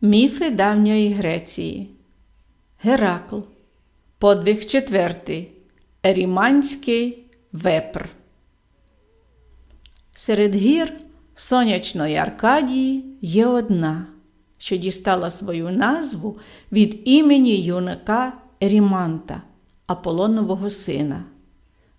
Міфи давньої Греції. Геракл. Подвиг четвертий. Еріманський вепр. Серед гір сонячної Аркадії є одна, що дістала свою назву від імені юнака Еріманта, Аполонового сина.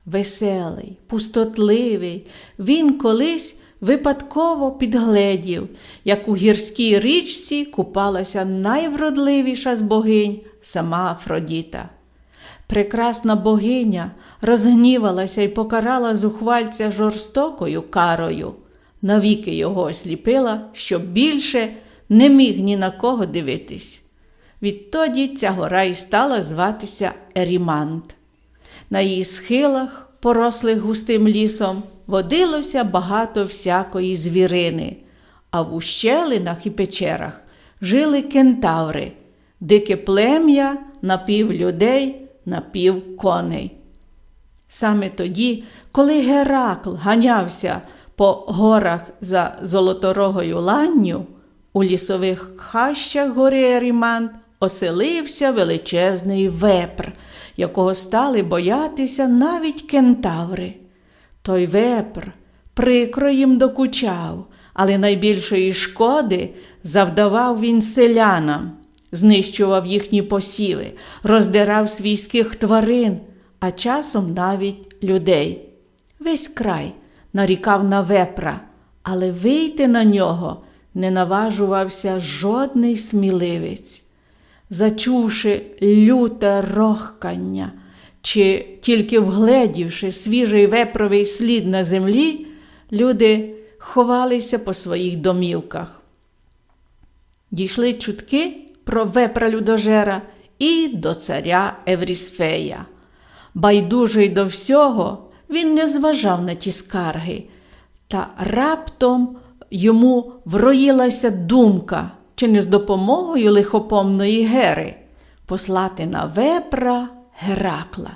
Веселий, пустотливий, він колись випадково підгледів, як у гірській річці купалася найвродливіша з богинь сама Афродіта. Прекрасна богиня розгнівалася і покарала зухвальця жорстокою карою, навіки його осліпила, щоб більше не міг ні на кого дивитись. Відтоді ця гора і стала зватися Ерімант. На її схилах, порослих густим лісом, водилося багато всякої звірини, а в ущелинах і печерах жили кентаври, дике плем'я напів людей, напів коней. Саме тоді, коли Геракл ганявся по горах за золоторогою ланню, у лісових хащах гори Ерімант оселився величезний вепр, якого стали боятися навіть кентаври. Той вепр прикро їм докучав, але найбільшої шкоди завдавав він селянам, знищував їхні посіви, роздирав свійських тварин, а часом навіть людей. Весь край нарікав на вепра, але вийти на нього не наважувався жодний сміливець. Зачувши люте рохкання, чи тільки вгледівши свіжий вепровий слід на землі, люди ховалися по своїх домівках. Дійшли чутки про вепра людожера і до царя Еврісфея. Байдужий до всього, він не зважав на ті скарги, та раптом йому вроїлася думка, чи не з допомогою лихопомної Гери послати на вепра Геракла.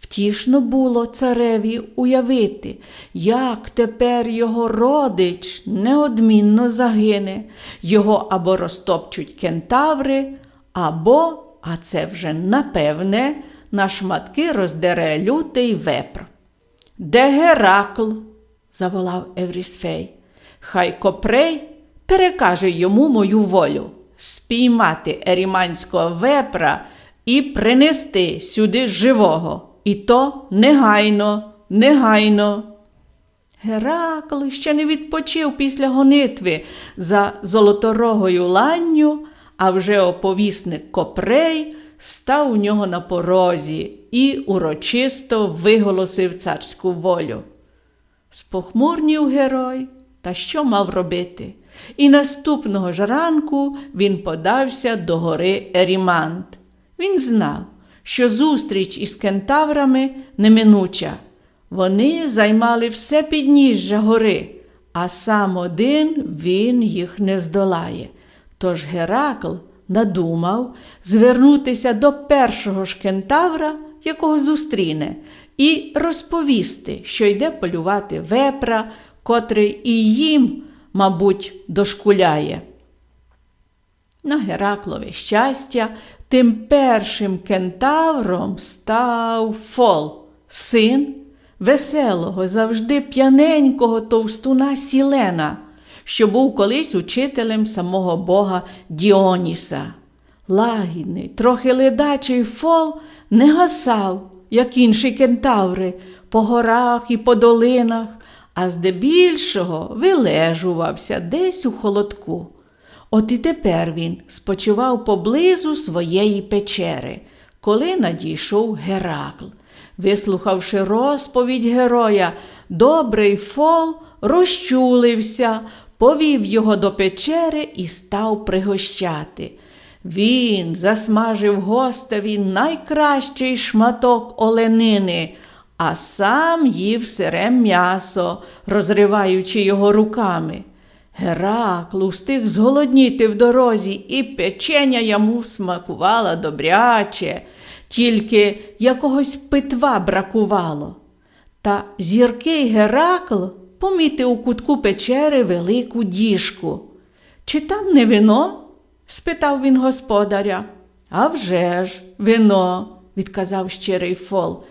Втішно було цареві уявити, як тепер його родич неодмінно загине, його або розтопчуть кентаври, або, а це вже напевне, на шматки роздере лютий вепр. Де Геракл? заволав Еврісфей. Хай Копрей перекаже йому мою волю спіймати еріманського вепра і принести сюди живого. І то негайно, негайно. Геракл ще не відпочив після гонитви за золоторогою ланню, а вже оповісник Копрей став у нього на порозі і урочисто виголосив царську волю. Спохмурнів герой, та що мав робити? І наступного ж ранку він подався до гори Ерімант. Він знав, що зустріч із кентаврами неминуча. Вони займали все підніжжя гори, а сам один він їх не здолає. Тож Геракл надумав звернутися до першого ж кентавра, якого зустріне, і розповісти, що йде полювати вепра, котрий і їм, мабуть, дошкуляє. На Гераклове щастя, тим першим кентавром став Фол, син веселого, завжди п'яненького товстуна Сілена, що був колись учителем самого бога Діоніса. Лагідний, трохи ледачий фол не гасав, як інші кентаври, по горах і по долинах, а здебільшого вилежувався десь у холодку. От і тепер він спочивав поблизу своєї печери, коли надійшов Геракл. Вислухавши розповідь героя, добрий фол розчулився, повів його до печери і став пригощати. Він засмажив гостеві найкращий шматок оленини, а сам їв сире м'ясо, розриваючи його руками. Геракл устиг зголодніти в дорозі, і печеня йому смакувала добряче, тільки якогось питва бракувало. Та зіркий Геракл помітив у кутку печери велику діжку. Чи там не вино? спитав він господаря. «А вже ж, вино, відказав щирий фол.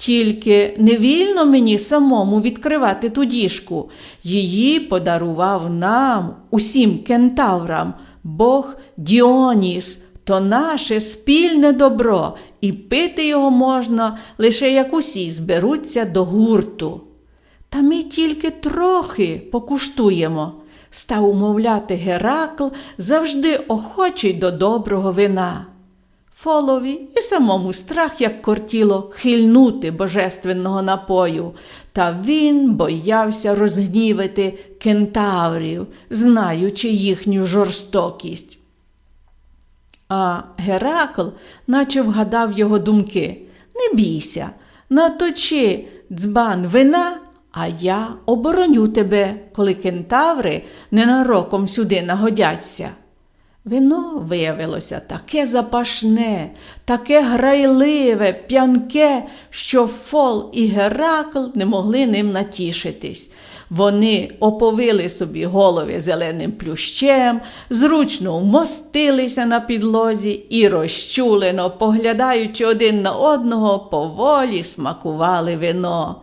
Тільки не вільно мені самому відкривати ту діжку. Її подарував нам, усім кентаврам, Бог Діоніс, то наше спільне добро, і пити його можна лише як усі зберуться до гурту. Та ми тільки трохи покуштуємо, став умовляти Геракл, завжди охочий до доброго вина. Фолові і самому страх, як кортіло, хильнути божественного напою, та він боявся розгнівити кентаврів, знаючи їхню жорстокість. А Геракл наче вгадав його думки. Не бійся, наточи дзбан вина, а я обороню тебе, коли кентаври ненароком сюди нагодяться. Вино виявилося таке запашне, таке грайливе, п'янке, що Фол і Геракл не могли ним натішитись. Вони оповили собі голови зеленим плющем, зручно вмостилися на підлозі і, розчулено, поглядаючи один на одного, поволі смакували вино.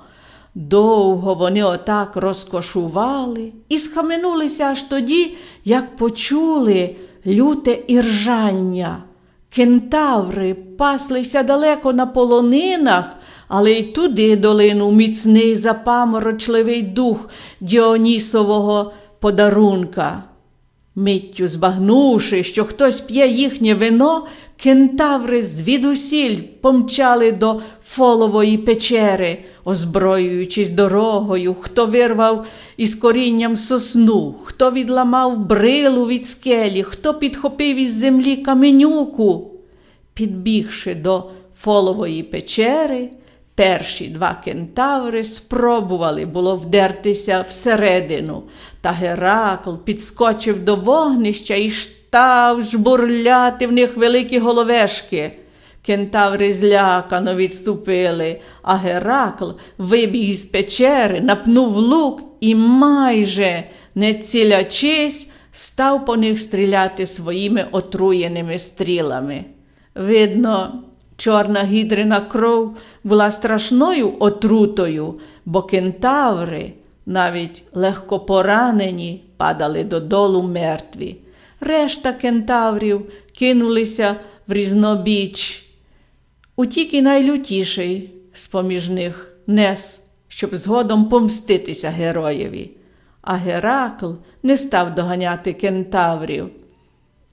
Довго вони отак розкошували і схаменулися аж тоді, як почули люте іржання. Кентаври паслися далеко на полонинах, але й туди долинув міцний запаморочливий дух Діонісового подарунка. Миттю збагнувши, що хтось п'є їхнє вино, кентаври звідусіль помчали до фолової печери, озброюючись дорогою, хто вирвав із корінням сосну, хто відламав брилу від скелі, хто підхопив із землі каменюку. Підбігши до фолової печери, перші два кентаври спробували було вдертися всередину, та Геракл підскочив до вогнища і став жбурляти в них великі головешки. Кентаври злякано відступили, а Геракл вибіг із печери, напнув лук і майже, не цілячись, став по них стріляти своїми отруєними стрілами. Видно, чорна гідрина кров була страшною отрутою, бо кентаври, навіть легко поранені, падали додолу мертві. Решта кентаврів кинулися в різнобіч. Утік і найлютіший з поміж них нес, щоб згодом помститися героєві. А Геракл не став доганяти кентаврів.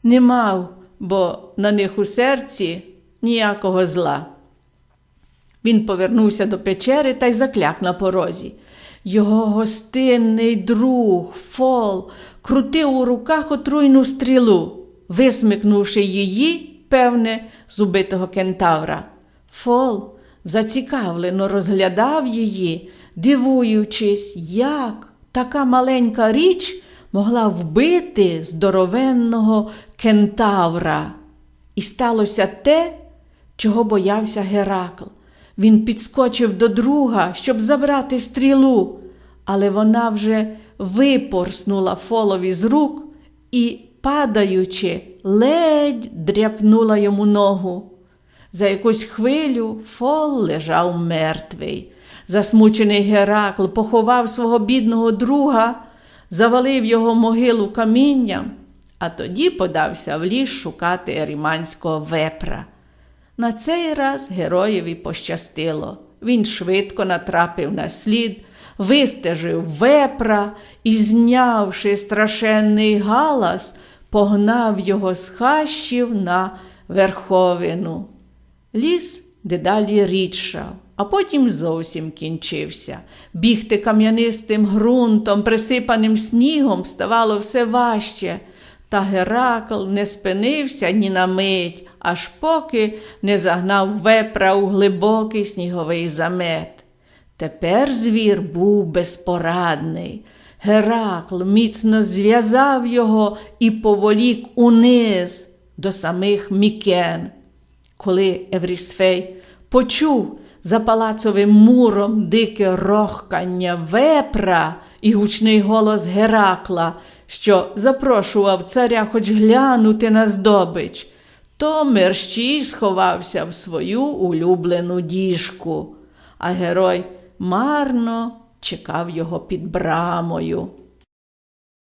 Не мав, бо на них у серці ніякого зла. Він повернувся до печери та й закляк на порозі. Його гостинний друг, фол, крутив у руках отруйну стрілу, висмикнувши її, певне, з убитого кентавра. Фол зацікавлено розглядав її, дивуючись, як така маленька річ могла вбити здоровенного кентавра. І сталося те, чого боявся Геракл. Він підскочив до друга, щоб забрати стрілу, але вона вже випорснула фолові з рук і, падаючи, ледь дряпнула йому ногу. За якусь хвилю фол лежав мертвий. Засмучений Геракл поховав свого бідного друга, завалив його могилу камінням, а тоді подався в ліс шукати еріманського вепра. На цей раз героєві пощастило. Він швидко натрапив на слід, вистежив вепра і, знявши страшенний галас, погнав його з хащів на верховину. Ліс дедалі рідшав, а потім зовсім кінчився. Бігти кам'янистим ґрунтом, присипаним снігом, ставало все важче. Та Геракл не спинився ні на мить, аж поки не загнав вепра у глибокий сніговий замет. Тепер звір був безпорадний. Геракл міцно зв'язав його і поволік униз до самих мікен. Коли Еврісфей почув за палацовим муром дике рохкання вепра і гучний голос Геракла, що запрошував царя хоч глянути на здобич, то мерщій сховався в свою улюблену діжку, а герой марно чекав його під брамою.